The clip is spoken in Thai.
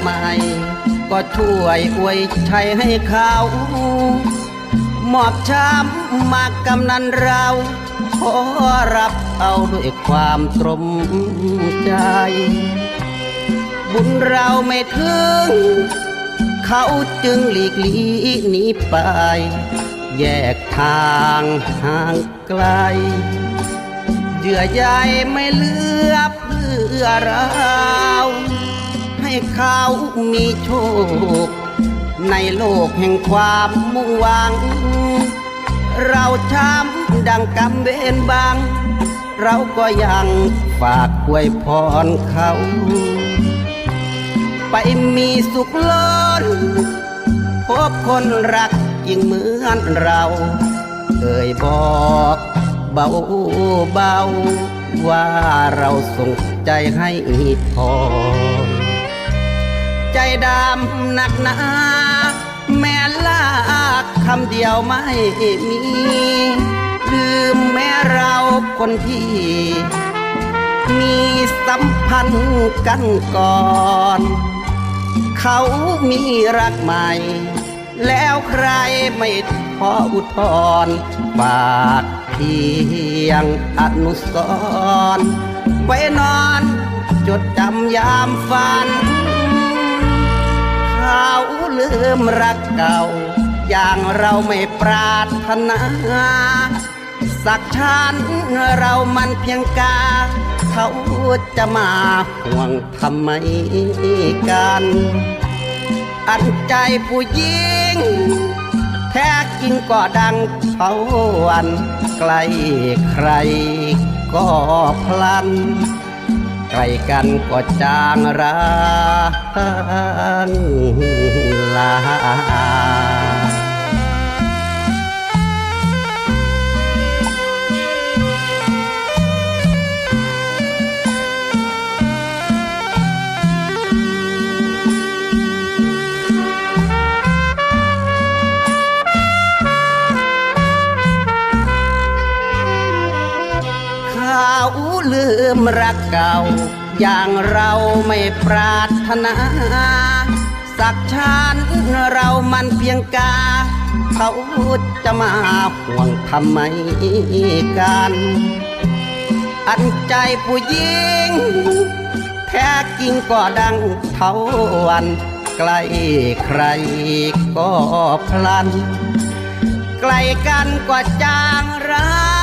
ใหม่ก็ช่วยอวยชัยให้เขามอบช้ำมากกำนันเราขอรับเอาด้วยความตรมใจ บุญเราไม่ถึง เขาจึงหลีกลีหนีไป แยกทางห่างไกลเยื่อใยไม่เลือเพื่อรา เขามีโชค ในโลกแห่งความมุ่งหวัง เราช้ำดังกำเบนบางเราก็ยังฝากอวยพรเขา ไปมีสุขล้น พบคนรักยิ่งเหมือนเราเอ่ยบอกเบาเบาว่าเราส่งใจให้พอ ดำหนักหนาแม่ลากคำเดียวไม่มี ลืมแม่เราคนที่ มีสัมพันธ์กันก่อน เขามีรักใหม่ แล้วใครไม่พออุทธรณ์ฝากเพียงอนุสรณ์ไว้นอนจดจำยามฝัน เขาลืมรักเก่า อย่างเราไม่ปรารถนา สักชั้นเรามันเพียงกา เขาจะมาห่วงทำไมกัน อันใจผู้หญิง แท้จริงก็ดังเขาวัน ใกล้ใครก็พลัน ใกล้กันก็จางร้างลาเขา มรักเก่า อย่างเราไม่ปรารถนา สักชันเรามันเพียงกา เขาจะมาห่วงทำไมกัน อันใจผู้หญิง แท้จริงก็ดังเทาวันใกล้ใครก็พลันใกล้กันกว่าจางร้า